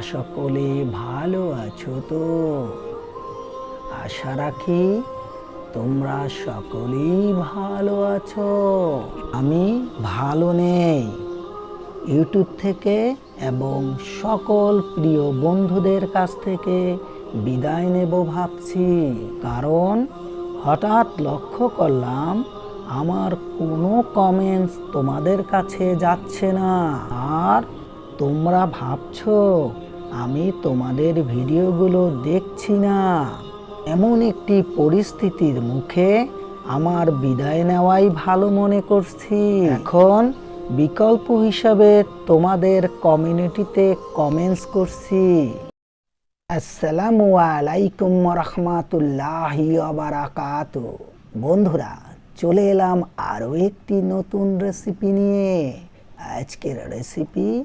সকলে ভালো আছো তো? আশা রাখি তোমরা সকলেই ভালো আছো। আমি ভালো নেই। ইউটিউব থেকে এবং সকল প্রিয় বন্ধুদের কাছ থেকে বিদায় নেব ভাবছি। কারণ হঠাৎ লক্ষ্য করলাম, আমার কোনো কমেন্টস তোমাদের কাছে যাচ্ছে না। আর তোমরা ভাবছ আমি তোমাদের ভিডিওগুলো দেখছি না। এমন একটি পরিস্থিতির মুখে আমার বিদায় নেওয়াই ভালো মনে করছি। এখন বিকল্প হিসাবে তোমাদের কমিউনিটিতে কমেন্টস করছি। আসসালামু আলাইকুম রহমাতুল্লাহ বারাকাত বন্ধুরা, চলে এলাম আরও একটি নতুন রেসিপি নিয়ে। আজকের রেসিপি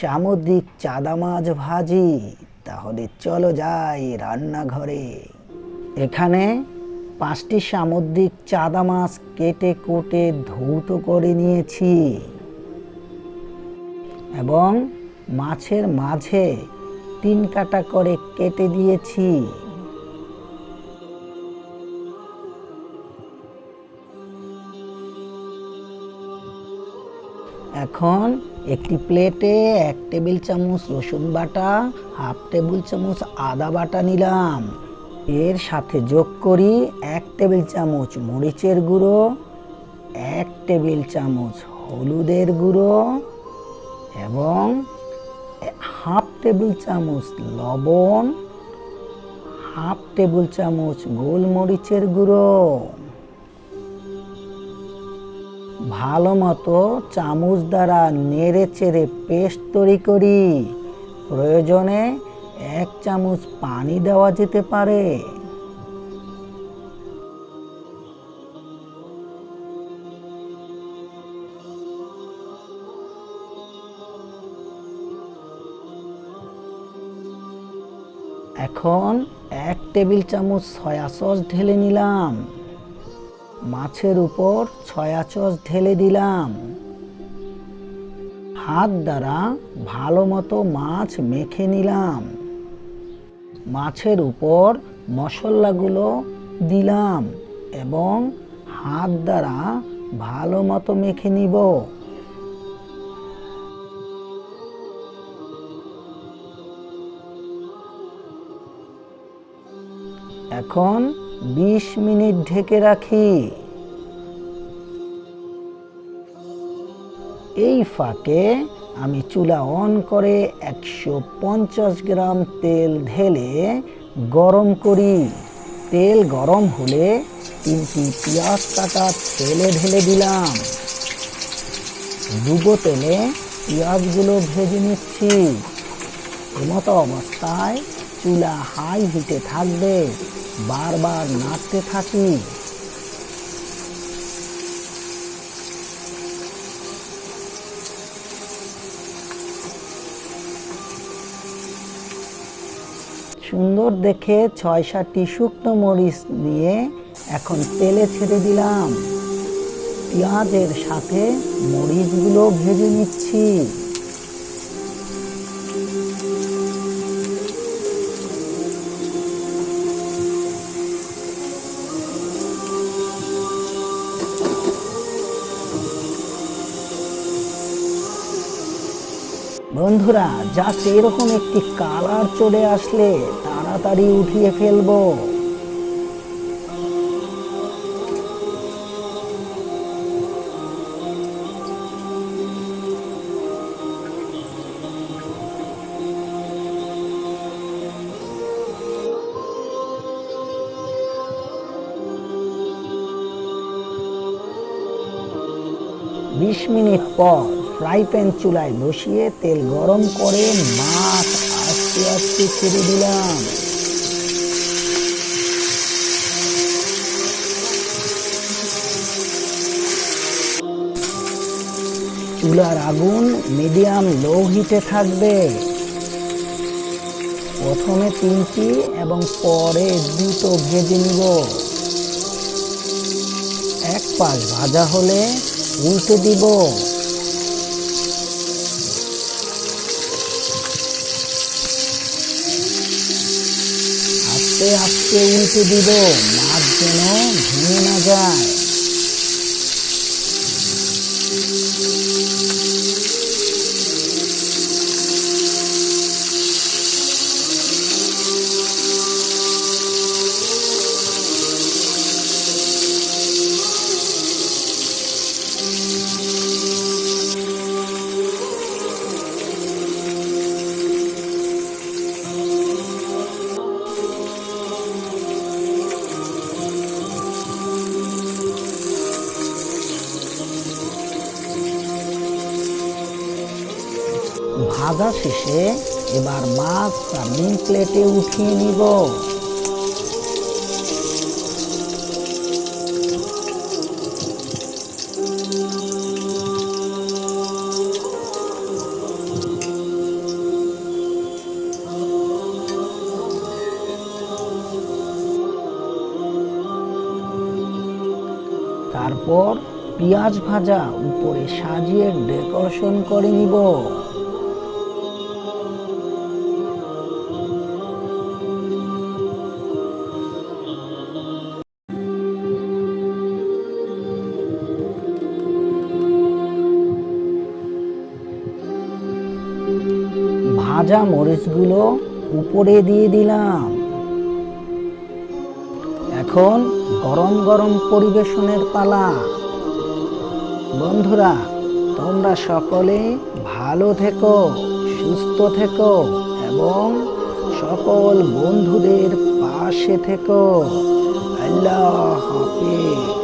সামুদ্রিক চাদা মাছ ভাজি। তাহলে চলো যাই রান্নাঘরে। এখানে পাঁচটি সামুদ্রিক চাদা মাছ কেটে কোটে ধৌত করে নিয়েছি। এবং মাছের মাঝে তিন কাটা করে কেটে দিয়েছি। এখন একটি প্লেটে এক টেবিল চামচ রসুন বাটা, হাফ টেবিল চামচ আদা বাটা নিলাম। এর সাথে যোগ করি এক টেবিল চামচ মরিচের গুঁড়ো, এক টেবিল চামচ হলুদের গুঁড়ো এবং হাফ টেবিল চামচ লবণ, হাফ টেবিল চামচ গোলমরিচের গুঁড়ো। ভালো মতো চামচ দ্বারা নেড়ে চেড়ে পেস্ট তৈরি করি। প্রয়োজনে এক চামচ পানি দেওয়া যেতে পারে। এখন এক টেবিল চামচ সয়া সস ঢেলে নিলাম। মাছের উপর ছয়াচস ঢেলে দিলাম। হাত দ্বারা ভালো মতো মাছ মেখে নিলাম। মাছের উপর মশলাগুলো দিলাম এবং হাত দ্বারা ভালো মতো মেখে নিব। এখন ২০ মিনিট ঢেকে রাখি। এই ফাঁকে আমি চুলা অন করে একশো পঞ্চাশ গ্রাম তেল ঢেলে গরম করি। তেল গরম হলে তিনটি পেঁয়াজ কাটা তেলে ঢেলে দিলাম। ডুবো তেলে পেঁয়াজগুলো ভেজে নিচ্ছি। এমতো অবস্থায় চুলা হাই হিটে থাকবে। বারবার নাড়তে থাকি। সুন্দর দেখে ছয় সাতটি শুকনো মরিচ নিয়ে এখন তেলে ছেড়ে দিলাম। পেঁয়াজের সাথে মরিচগুলো ভেজে নিচ্ছি। বন্ধুরা জাস্ট এরকম একটি কালার চলে আসলে তাড়াতাড়ি উঠিয়ে ফেলব। বিশ মিনিট পর ফ্রাই প্যান চুলায় বসিয়ে তেল গরম করে মাছ আস্তে আস্তে ছেড়ে দিলাম। চুলার আগুন মিডিয়াম লো হিটে থাকবে। প্রথমে তিনটি এবং পরে দুটো ভেজে নিব। এক পাশ ভাজা হলে উল্টে দিব। উল্টে উল্টে দিব? মাছ যেন ভেঙে না যায়। ভাজা শেষে এবার মাছ সার্ভিং প্লেটে উঠিয়ে নিব। তারপর পেঁয়াজ ভাজা উপরে সাজিয়ে ডেকোরেশন করে নিব। ভাজা মরিচগুলো উপরে দিয়ে দিলাম। এখন গরম গরম পরিবেশনের পালা। বন্ধুরা, তোমরা সকলে ভালো থেকো, সুস্থ থেকো এবং সকল বন্ধুদের পাশে থেকো। আল্লাহ হাফেজ।